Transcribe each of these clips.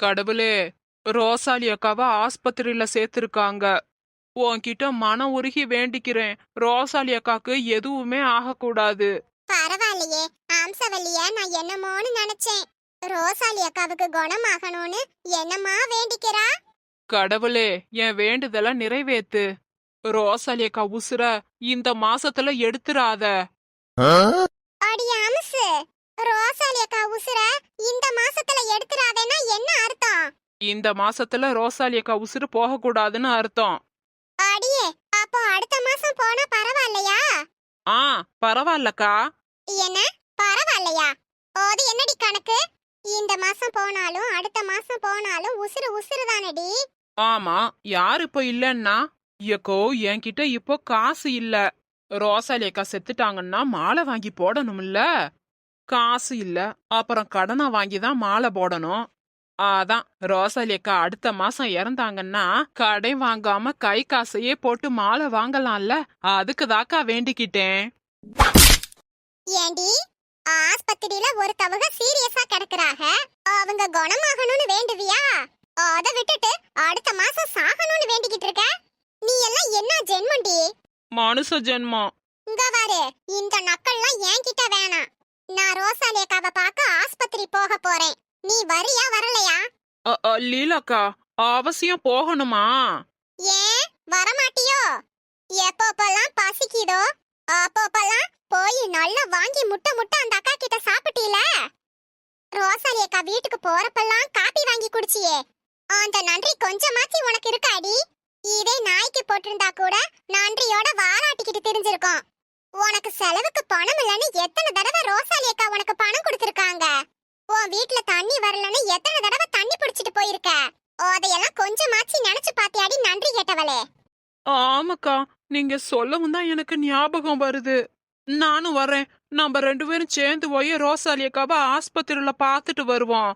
கடவுளே ரோசாலி அக்காவை ஆஸ்பத்திரியில சேர்த்திருக்காங்க. உன்கிட்ட மன உருகி வேண்டிக்கிறேன். ரோசாலி அக்காக்கு எதுவுமே ஆகக்கூடாது. பரவாயில்லையே அம்சவல்லிய நான் என்னமோன்னு நினைச்சேன். ரோசாலி அக்காவுக்கு குணமாகணும்னு என்னமா வேண்டிக்கிறா? கடவுளே என் வேண்டுதல நிறைவேத்து. ரோசாலி அக்கா உசுர இந்த மாசத்துல எடுத்துறாத. அடி அம்சு. ரோசாலி அக்கா உசுர இந்த மாசத்துல எடுத்துறாதேன்னா என்ன அர்த்தம்? இந்த மாசத்துல ரோசாலி அக்கா உசுறு போகக்கூடாதுன்னு அர்த்தம். அடியே அப்போ அடுத்த மாசம் போனா பரவாயில்லையா? ஆ பரவாயில்லக்கா. என்ன? பரவாயில்லையா? அது என்னடி கணக்கு? இந்த மாசம் போனாலும் அடுத்த மாசம் போனாலும் உசுறு உசுறு தானடி ஆமா யார் இப்போ இல்லன்னா? எக்கோ என்கிட்ட இப்போ காசு இல்ல. ரோசாலி அக்கா செத்துட்டாங்கன்னா மாலை வாங்கி போடணும்ல. காசு இல்ல. அப்புறம் கடனை வாங்கி தான் மாலை போடணும். அதான் ரோசாலி அக்கா அடுத்த மாசம் இறந்தாங்கன்னா கடை வாங்காம கை காசையே போட்டு மாலை வாங்கலாம்ல. அதுக்கு தாக்கா வேண்டிக்கிட்டேன். ஏண்டி ஆஸ்பத்திரியில ஒருத்தவங்க சீரியஸா கிடக்குறாக. அவங்க குணமாகணும்னு வேண்டுவியா? அத விட்டுட்டு அடுத்த மாசம் சாகணும்னு வேண்டிக்கிட்டு இருக்க? நீ எல்லாம் என்ன ஜென்மண்டி? மனுஷ ஜென்மம். இங்க பாரு இந்த நக்கல்லாம் என்கிட்ட வேணாம். நான் ரோசாலி அக்காவை பார்க்க ஆஸ்பத்திரி போக போறேன். நீ வரியா வரலையா? லீலாக்கா அவசியம் போகணுமா? ஏன்? வரமாட்டியோ? எப்பப்பெல்லாம் பசிக்குதோ அப்பப்பெல்லாம் போய் நல்லா வாங்கி முட்டை முட்டை அந்த அக்கா கிட்ட சாப்பிட்டீல? ரோசாலி அக்கா வீட்டுக்கு போறப்பெல்லாம் காப்பி வாங்கி குடிச்சியே. அந்த நன்றி கொஞ்சமாச்சு உனக்கு இருக்காடி இதே நாய்க்கு போட்டிருந்தா கூட நன்றியோட வாலாட்டிக்கிட்டு தெரிஞ்சிருக்கும். உனக்கு செலவுக்கு பணம் இல்லைன்னு எத்தனை தடவை ரோசாலி அக்கா உனக்கு பணம் கொடுத்திருக்காங்க? உன் வீட்ல தண்ணி வரலன்னு எத்தனை தடவை தண்ணி பிடிச்சிட்டு போயிருக்க? அதையெல்லாம் கொஞ்சமாச்சு நினைச்சு பாத்தியாடி நன்றி கேட்டவளே. ஆமாக்கா நீங்க சொல்லவும் தான் எனக்கு ஞாபகம் வருது. நானும் வரேன். நம்ம ரெண்டு பேரும் சேர்ந்து போய் ரோசாலி அக்காவை ஆஸ்பத்திரியில பார்த்துட்டு வருவோம்.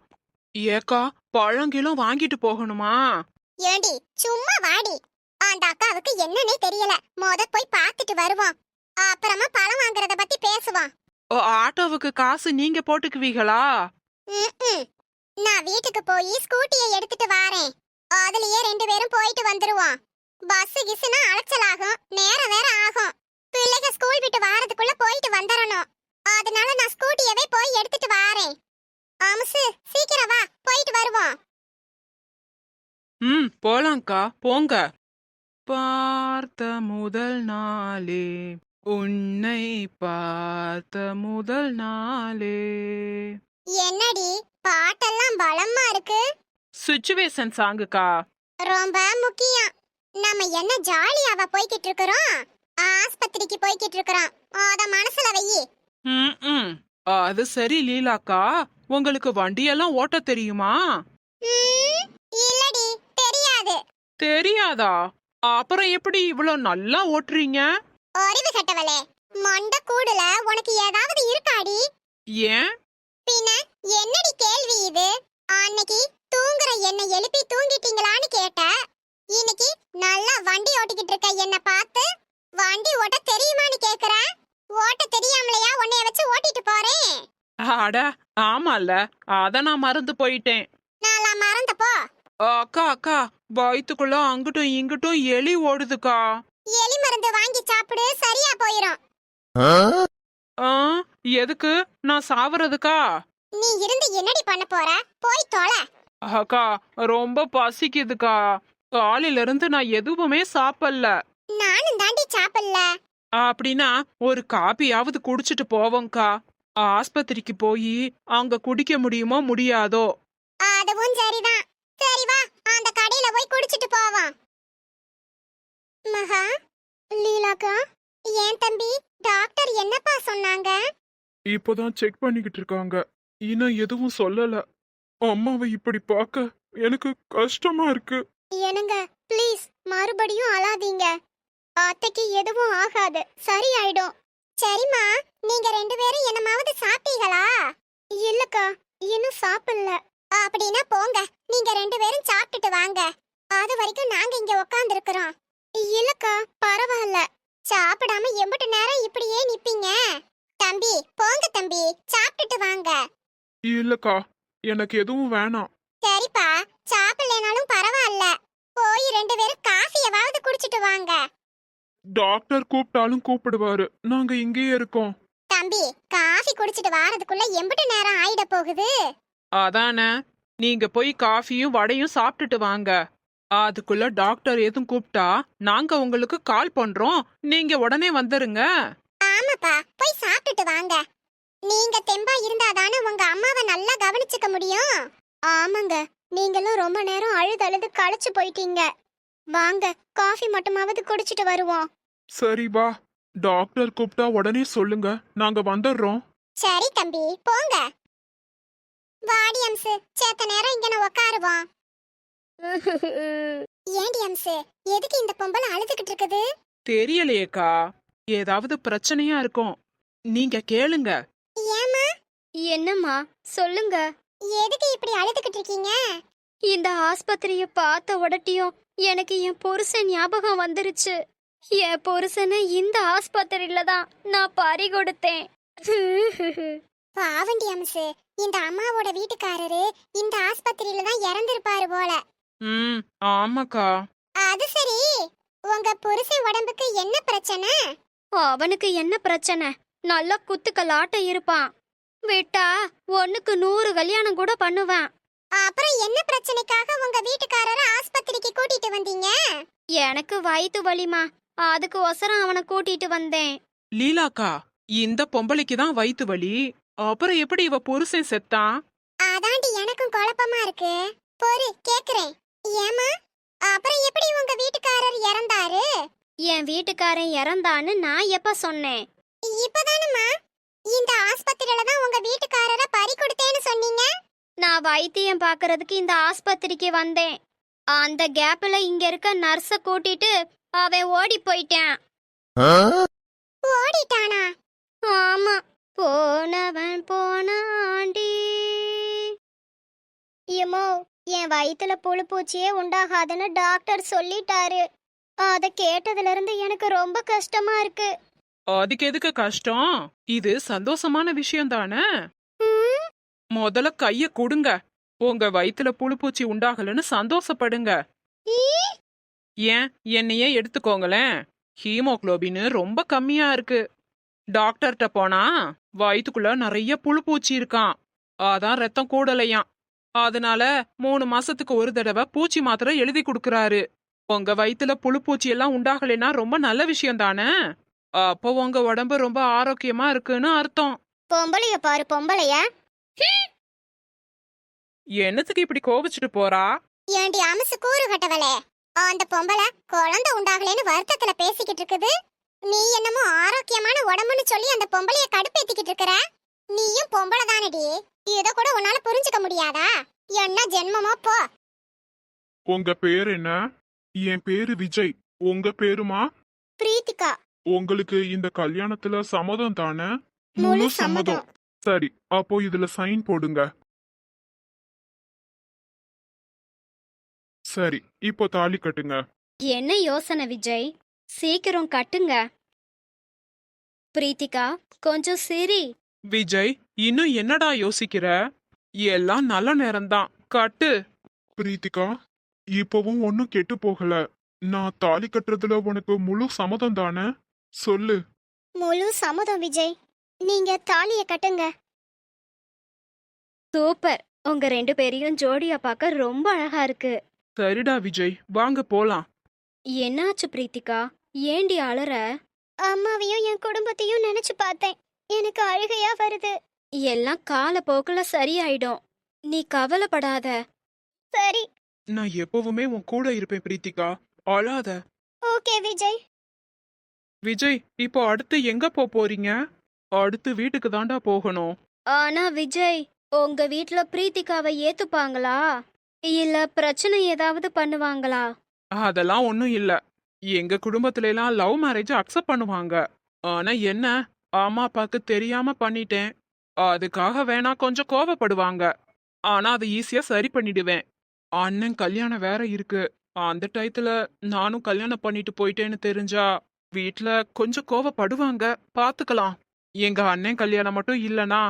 ஏக்கா பழங்கிலும் வாங்கிட்டு போகணுமா? ஏண்டி சும்மா வாடி. அந்த அக்காவுக்கு என்னன்னே தெரியல. மொத போய் பார்த்துட்டு வருவோம். அப்புறமா பழம் வாங்குறத பத்தி பேசுவோம். ஓ, ஆட்டோவுக்கு காசு நீங்க போட்டுக்குவீங்களா. நான் வீட்டுக்கு போய் ஸ்கூட்டியை எடுத்துட்டு வாரேன். அதுலயே ரெண்டு பேரும் போயிட்டு வந்துருவோம். பஸ் கிஸ்னா அலைச்சலாகும். நேரம் வேற ஆகும். பிள்ளைங்க ஸ்கூல் விட்டு வாரதுக்குள்ள போயிட்டு வந்துடணும் அதனால நான் ஸ்கூட்டியவே போய் எடுத்துட்டு வாரேன். ஆமசு சீக்கிரம் வா. போயிட்டு வருவோம். ம் போலாம்க்கா. போங்க. பார்த்த முதல் நாளே. உன்னை பார்த்த முதல் நாளே. என்னடி பாட்டெல்லாம் பலமா இருக்கு? சுச்சுவேஷன் சாங்குக்கா ரொம்ப முக்கியம். நம்ம என்ன ஜாலியாவா போய்கிட்டு இருக்கிறோம்? ஆஸ்பத்திரிக்கு போய்கிட்டு இருக்கிறோம். அத மனசுல வையி ம் ம் அது சரி லீலாக்கா. உங்களுக்கு வண்டியெல்லாம் ஓட்ட தெரியுமா? இல்லடி தெரியாது. தெரியாதா? அப்புறம் எப்படி இவ்வளோ நல்லா ஓட்டுறீங்க? அறிவு கட்டவளே. மண்ட கூடுல உனக்கு ஏதாவது இருக்காடி? ஏன்? பின்ன என்னடி கேள்வி இது? அன்னைக்கு தூங்குற என்ன எழுப்பி தூங்கிட்டீங்களான்னு கேட்ட. இன்னைக்கு நல்லா வண்டி ஓட்டிக்கிட்டு இருக்க என்ன பார்த்து வண்டி ஓட்ட தெரியுமான்னு கேக்குற? ஓட்ட தெரியாமலையா உன்னைய வச்சு ஓட்டிட்டு போறேன்? அட ஆமால அத நான் மறந்து போயிட்டேன். நான் மறந்தப்போ அக்கா அக்கா வயித்துக்குள்ள அங்கிட்டும் இங்கிட்டும் எலி ஓடுதுக்கா. மருந்து வாங்கி சாப்பிடு சரியா போயிரும். ஆ எதுக்கு? நான் சாவறதுக்கா? நீ இருந்து என்னடி பண்ண போற? போய் தொலை. அக்கா ரொம்ப பசிக்குதுக்கா. காலையில இருந்து நான் எதுவுமே சாப்பிடல. நானும் தாண்டி சாப்பிடல. அப்படின்னா ஒரு காப்பியாவது குடிச்சிட்டு போவோம்க்கா. ஆஸ்பத்திரிக்கு போய் அங்க குடிக்க முடியுமோ முடியாதோ. அதுவும் சரிதான். சரி வா அந்த கடையில போய் குடிச்சிட்டு போவோம். மகா லீலாக்கா ஏன் தம்பி? டாக்டர் என்னப்பா சொன்னாங்க? இப்போதான் செக் பண்ணிக்கிட்டு இருக்காங்க. இன்னும் எதுவும் சொல்லல. அம்மாவை இப்படி பார்க்க எனக்கு கஷ்டமா இருக்கு. என்னங்க ப்ளீஸ் மறுபடியும் அழாதீங்க. அத்தைக்கு எதுவும் ஆகாது. சரியாயிடும். சரிம்மா நீங்க ரெண்டு பேரும் என்னமாவது சாப்பிட்டீங்களா? இல்லக்கா இன்னும் சாப்பிடல. அப்படின்னா போங்க நீங்க ரெண்டு பேரும் சாப்பிட்டுட்டு வாங்க. அது வரைக்கும் நாங்க இங்க உட்கார்ந்து இருக்கிறோம் இல்லக்கா பரவாயில்ல. சாப்பிடாம எம்பிட்டு நேரம் இப்படியே நிப்பீங்க. தம்பி போங்க தம்பி சாப்பிட்டுட்டு வாங்க. இல்லக்கா எனக்கு எதுவும் வேணாம். சரிப்பா சாப்பிடலனாலும் பரவாயில்ல. போய் ரெண்டு பேரும் காஃபியவாவது குடிச்சிட்டு வாங்க. டாக்டர் கூப்பிட்டாலும் கூப்பிடுவாரு. நாங்க இங்கேயே இருக்கோம். தம்பி காஃபி குடிச்சிட்டு வாரதுக்குள்ள எம்பிட்டு நேரம் ஆயிட போகுது. அதானே நீங்க போய் காஃபியும் வடையும் சாப்பிட்டுட்டு வாங்க. அதுக்குள்ள டாக்டர் எதுவும் கூப்பிட்டா நாங்க உங்களுக்கு கால் பண்றோம். நீங்க உடனே வந்துருங்க. ஆமாப்பா போய் சாப்பிட்டுட்டு வாங்க. நீங்க தெம்பா இருந்தாதானே உங்க அம்மாவை நல்லா கவனிச்சுக்க முடியும். ஆமாங்க நீங்களும் ரொம்ப நேரம் அழுது அழுது களைச்சு போயிட்டீங்க. வாங்க காஃபி மட்டுமாவது குடிச்சிட்டு வருவோம். சரி வா. டாக்டர் கூப்பிட்டா உடனே சொல்லுங்க. நாங்க வந்துடுறோம். சரி தம்பி போங்க. வாடி அம்சு சேத்த நேரம் இங்க நான் உட்காருவோம் ஏண்டி அம்சு? எதுக்கு இந்த பொம்பளை அழுதுகிட்டு இருக்குது? தெரியலையேக்கா. ஏதாவது பிரச்சனையா இருக்கும். நீங்க கேளுங்க. ஏமா என்னம்மா? சொல்லுங்க. எதுக்கு இப்படி அழுதுகிட்டு இருக்கீங்க? இந்த ஆஸ்பத்திரிய பார்த்த உடட்டியும் எனக்கு என் புருஷன் ஞாபகம் வந்துருச்சு. என் புருஷனை இந்த ஆஸ்பத்திரியில தான் நான் பறி கொடுத்தேன். பாவண்டி அம்சு இந்த அம்மாவோட வீட்டுக்காரரு இந்த ஆஸ்பத்திரியில தான் இறந்திருப்பாரு போல. ம் ஆமாக்கா. அது சரி. உங்க புருஷன் உடம்புக்கு என்ன பிரச்சனை? அவனுக்கு என்ன பிரச்சனை? நல்லா குத்துக்கலாட்ட இருப்பான். விட்டா ஒண்ணுக்கு நூறு கல்யாணம் கூட பண்ணுவேன். அப்புறம் என்ன பிரச்சனைக்காக உங்க வீட்டுக்காரரை ஆஸ்பத்திரிக்கு கூட்டிட்டு வந்தீங்க? எனக்கு வயித்து வலிமா அதுக்கு ஒசரம் அவனை கூட்டிட்டு வந்தேன். லீலாக்கா இந்த பொம்பளைக்கு தான் வயித்து வலி. அப்புறம் எப்படி இவ புருஷன் செத்தான்? அதாண்டி எனக்கும் குழப்பமா இருக்கு. பொறு கேக்குறேன். ஏமா அப்புறம் எப்படி உங்க வீட்டுக்காரர் இறந்தாரு? என் வீட்டுக்காரன் இறந்தான்னு நான் எப்ப சொன்னேன்? இப்பதானம்மா. இந்த ஆஸ்பத்திரியில தான் உங்க வீட்டுக்காரரை பறி கொடுத்தேன்னு சொன்னீங்க? நான் வைத்தியம் பார்க்கறதுக்கு இந்த ஆஸ்பத்திரிக்கு வந்தேன். அந்த கேப்ல இங்க இருக்க நர்ஸ கூட்டிட்டு அவன் ஓடி போயிட்டான். ஓடிட்டானா? ஆமா. போனவன் போனாண்டி. ஏமோ என் வயித்துல புழு பூச்சியே உண்டாகாதுன்னு டாக்டர் சொல்லிட்டாரு. அத கேட்டதுல இருந்து எனக்கு ரொம்ப கஷ்டமா இருக்கு. அதுக்கு எதுக்கு கஷ்டம்? இது சந்தோஷமான விஷயம் தானே? ம், முதல்ல கைய கொடுங்க. உங்க வயித்துல புழுப்பூச்சி உண்டாகலன்னு சந்தோஷப்படுங்க. ஈ, ஏன்? என்னையே எடுத்துக்கோங்களேன். ஹீமோகுளோபின் ரொம்ப கம்மியா இருக்கு. டாக்டர்கிட்ட போனா வயித்துக்குள்ள நிறைய புழுப்பூச்சி இருக்கான் அதான் ரத்தம் கூடலையாம். அதனால மூணு மாசத்துக்கு ஒரு தடவை பூச்சி மாத்திரை எழுதி கொடுக்கறாரு. உங்க வயித்துல புழுப்பூச்சி எல்லாம் உண்டாகலைன்னா ரொம்ப நல்ல விஷயம் தானே? அப்போ உங்க உடம்பு ரொம்ப ஆரோக்கியமா இருக்குன்னு அர்த்தம். பொம்பளைய பாரு பொம்பளைய. என்னத்துக்கு இப்படி கோவிச்சுட்டு போறா? ஏண்டி அமசு கூறு கட்டவளே? அந்த பொம்பளை குழந்தை உண்டாகலைன்னு வருத்தத்துல பேசிக்கிட்டு இருக்குது. நீ என்னமோ ஆரோக்கியமான உடம்புன்னு சொல்லி அந்த பொம்பளைய கடுப்பேத்திக்கிட்டு இருக்கற. நீயும் பொம்பளை தானடி. இத கூட உன்னால புரிஞ்சுக்க முடியாதா? என்ன ஜென்மமோ போ. உங்க பேர் என்ன? என் பேரு விஜய். உங்க பேருமா? பிரீத்திகா. உங்களுக்கு இந்த கல்யாணத்துல சம்மதம் தானே? முழு சம்மதம். சரி அப்போ இதுல சைன் போடுங்க. சரி இப்போ தாலி கட்டுங்க. என்ன யோசனை விஜய்? சீக்கிரம் கட்டுங்க. பிரீத்திகா கொஞ்சம் சிரி. விஜய் இன்னும் என்னடா யோசிக்கிற? எல்லாம் நல்ல நேரம்தான். கட்டு. பிரீத்திகா இப்பவும் ஒன்னும் கெட்டு போகல. நான் தாலி கட்டுறதுல உனக்கு முழு சம்மதம் தானே? சொல்லு. முழு சம்மதம் விஜய். நீங்க தாலிய கட்டுங்க. சூப்பர். உங்க ரெண்டு பேரையும் ஜோடியா பார்க்க ரொம்ப அழகா இருக்கு. சரிடா விஜய். வாங்க போலாம். என்னாச்சு பிரீத்திகா? ஏண்டி அலற? அம்மாவையும் என் குடும்பத்தையும் நினைச்சு பார்த்தேன். எனக்கு அழுகையா வருது. எல்லாம் காலப்போக்குல சரியாயிடும். நீ கவலைப்படாத. சரி. நான் எப்பவுமே உன் கூட இருப்பேன் பிரீத்திகா. அழாத. ஓகே விஜய். விஜய் இப்போ அடுத்து எங்க போப் போறீங்க? அடுத்து வீட்டுக்கு தாண்டா போகணும். ஆனா விஜய் உங்க வீட்ல பிரீத்திகாவை ஏத்துப்பாங்களா? இல்ல பிரச்சனை ஏதாவது பண்ணுவாங்களா? அதெல்லாம் ஒண்ணும் இல்ல. எங்க குடும்பத்துல எல்லாம் லவ் மேரேஜ் அக்செப்ட் பண்ணுவாங்க. ஆனா என்ன? அம்மா அப்பாக்கு தெரியாம பண்ணிட்டேன். அதுக்காக வேணா கொஞ்சம் கோவப்படுவாங்க. ஆனா அதை ஈஸியா சரி பண்ணிடுவேன். அண்ணன் கல்யாணம் வேற இருக்கு. அந்த டயத்துல நானும் கல்யாணம் பண்ணிட்டு போயிட்டேன்னு தெரிஞ்சா வீட்ல கொஞ்சம் கோவப்படுவாங்க. பாத்துக்கலாம். எங்க அண்ணன் கல்யாணம் மட்டும் இல்லனா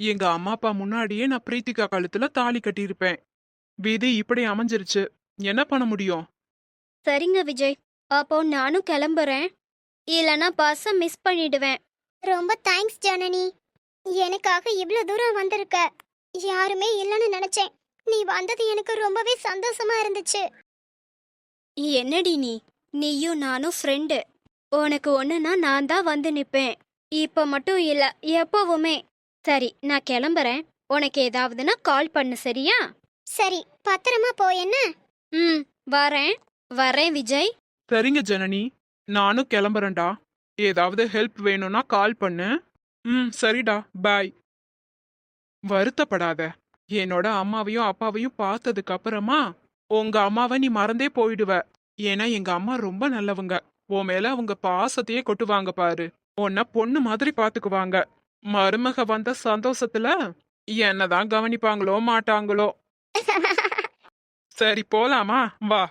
எங்க அம்மா அப்பா முன்னாடியே நான் பிரீத்திகா கழுத்துல தாலி கட்டியிருப்பேன். விதி இப்படி அமைஞ்சிருச்சு. என்ன பண்ண முடியும்? சரிங்க விஜய். அப்போ நானும் கிளம்புறேன். இல்லனா பஸ்ஸை மிஸ் பண்ணிடுவேன். ரொம்ப தேங்க்ஸ் ஜனனி. எனக்காக இவ்ளோ தூரம் வந்திருக்க. யாருமே இல்லைன்னு நினைச்சேன். நீ வந்தது எனக்கு ரொம்பவே சந்தோஷமா இருந்துச்சு. என்னடி நீ? நீயும் நானும் ஃப்ரெண்டு உனக்கு ஒண்ணுனா நான் தான் வந்து நிப்பேன். இப்ப மட்டும் இல்ல எப்பவுமே. சரி நான் கிளம்புறேன். உனக்கு ஏதாவதுன்னா கால் பண்ணு சரியா? சரி பத்திரமா போ என்ன? ம் வரேன். வரேன் விஜய். சரிங்க ஜனனி. நானும் கிளம்புறேன்டா. ஏதாவது ஹெல்ப் வேணும்னா கால் பண்ணு. ம் சரிடா பாய் வருத்தப்படாத. என்னோட அம்மாவையும் அப்பாவையும் பார்த்ததுக்கு அப்புறமா உங்க அம்மாவை நீ மறந்தே போயிடுவ. ஏன்னா எங்க அம்மா ரொம்ப நல்லவங்க. உன் மேல அவங்க பாசத்தையே கொட்டுவாங்க பாரு. உன்னை பொண்ணு மாதிரி பாத்துக்குவாங்க. மருமக வந்த சந்தோஷத்துல என்னதான் கவனிப்பாங்களோ மாட்டாங்களோ. சரி போலாமா? வா.